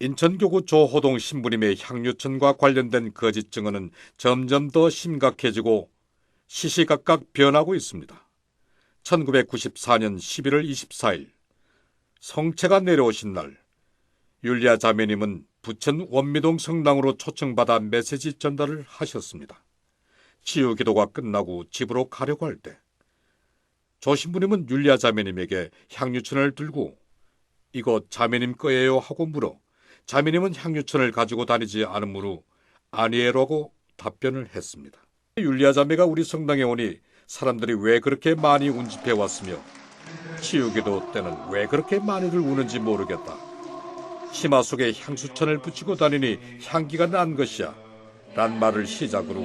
인천교구 조호동 신부님의 향유천과 관련된 거짓 증언은 점점 더 심각해지고 시시각각 변하고 있습니다. 1994년 11월 24일 성체가 내려오신 날 율리아 자매님은 부천 원미동 성당으로 초청받아 메시지 전달을 하셨습니다. 치유 기도가 끝나고 집으로 가려고 할 때 조신부님은 율리아 자매님에게 향유천을 들고 이거 자매님 거예요 하고 물어 자매님은 향유천을 가지고 다니지 않으므로 아니에라고 답변을 했습니다. 율리아 자매가 우리 성당에 오니 사람들이 왜 그렇게 많이 운집해 왔으며 치유기도 때는 왜 그렇게 많이들 우는지 모르겠다. 치마 속에 향수천을 붙이고 다니니 향기가 난 것이야. 란 말을 시작으로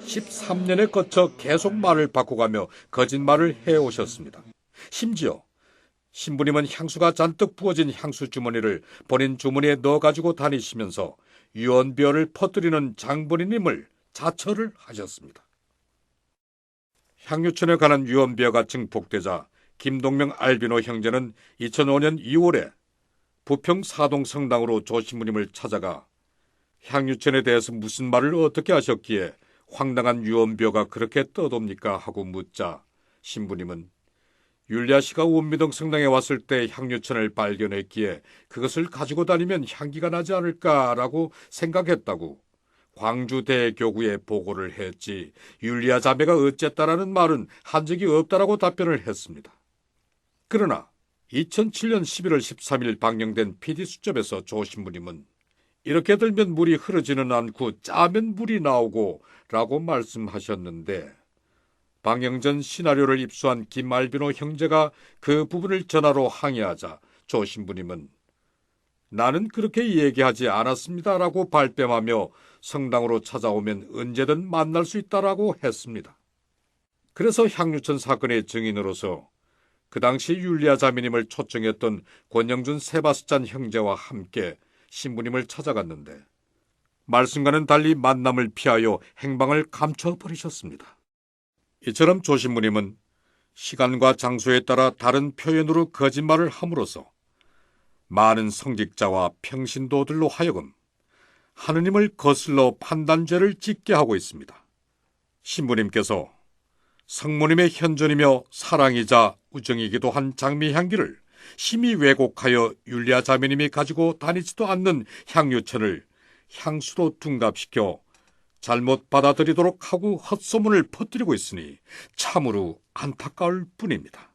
13년에 거쳐 계속 말을 바꿔가며 거짓말을 해오셨습니다. 심지어 신부님은 향수가 잔뜩 부어진 향수 주머니를 본인 주머니에 넣어가지고 다니시면서 유언비어를 퍼뜨리는 장본인임을 자처를 하셨습니다. 향유천에 관한 유언비어가 증폭되자 김동명 알비노 형제는 2005년 2월에 부평 사동 성당으로 조신부님을 찾아가 향유천에 대해서 무슨 말을 어떻게 하셨기에 황당한 유언비어가 그렇게 떠돕니까 하고 묻자 신부님은 율리아 씨가 원미동 성당에 왔을 때 향유천을 발견했기에 그것을 가지고 다니면 향기가 나지 않을까라고 생각했다고 광주대교구에 보고를 했지 율리아 자매가 어쨌다라는 말은 한 적이 없다라고 답변을 했습니다. 그러나 2007년 11월 13일 방영된 PD수첩에서 조 신부님은 이렇게 들면 물이 흐르지는 않고 짜면 물이 나오고 라고 말씀하셨는데 방영 전 시나리오를 입수한 김알비노 형제가 그 부분을 전화로 항의하자 조 신부님은 나는 그렇게 얘기하지 않았습니다라고 발뺌하며 성당으로 찾아오면 언제든 만날 수 있다라고 했습니다. 그래서 향유천 사건의 증인으로서 그 당시 율리아 자매님을 초청했던 권영준 세바스찬 형제와 함께 신부님을 찾아갔는데 말씀과는 달리 만남을 피하여 행방을 감춰버리셨습니다. 이처럼 조 신부님은 시간과 장소에 따라 다른 표현으로 거짓말을 함으로써 많은 성직자와 평신도들로 하여금 하느님을 거슬러 판단죄를 짓게 하고 있습니다. 신부님께서 성모님의 현존이며 사랑이자 우정이기도 한 장미 향기를 심히 왜곡하여 율리아 자매님이 가지고 다니지도 않는 향유천을 향수로 둔갑시켜 잘못 받아들이도록 하고 헛소문을 퍼뜨리고 있으니 참으로 안타까울 뿐입니다.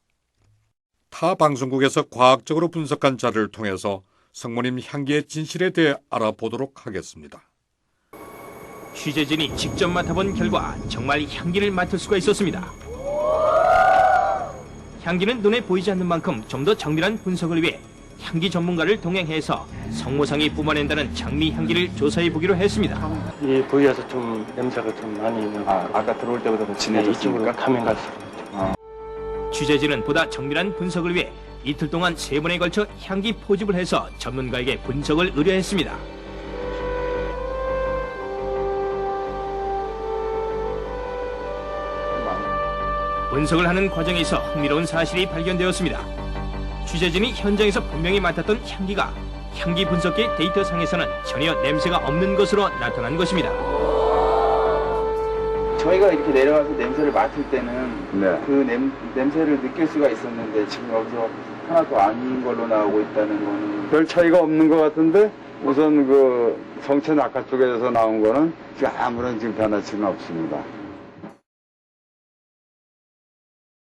타 방송국에서 과학적으로 분석한 자료를 통해서 성모님 향기의 진실에 대해 알아보도록 하겠습니다. 취재진이 직접 맡아본 결과 정말 향기를 맡을 수가 있었습니다. 향기는 눈에 보이지 않는 만큼 좀 더 정밀한 분석을 위해 향기 전문가를 동행해서 성모상이 뿜어낸다는 장미 향기를 조사해 보기로 했습니다. 이 부위에서 좀 냄새가 좀 많이 있는 것 아, 같아요. 아까 들어올 때보다 더 네, 진해졌습니까? 이쪽으로 가면 갈수록 취재진은 보다 정밀한 분석을 위해 이틀 동안 세 번에 걸쳐 향기 포집을 해서 전문가에게 분석을 의뢰했습니다. 분석을 하는 과정에서 흥미로운 사실이 발견되었습니다. 취재진이 현장에서 분명히 맡았던 향기가 향기 분석기 데이터상에서는 전혀 냄새가 없는 것으로 나타난 것입니다. 저희가 이렇게 내려가서 냄새를 맡을 때는 네. 그 냄, 냄새를 느낄 수가 있었는데 지금 여기서 하나도 아닌 걸로 나오고 있다는 거는 별 차이가 없는 것 같은데 우선 그 성체 낙하 쪽에서 나온 거는 지금 아무런 지금 변화치는 없습니다.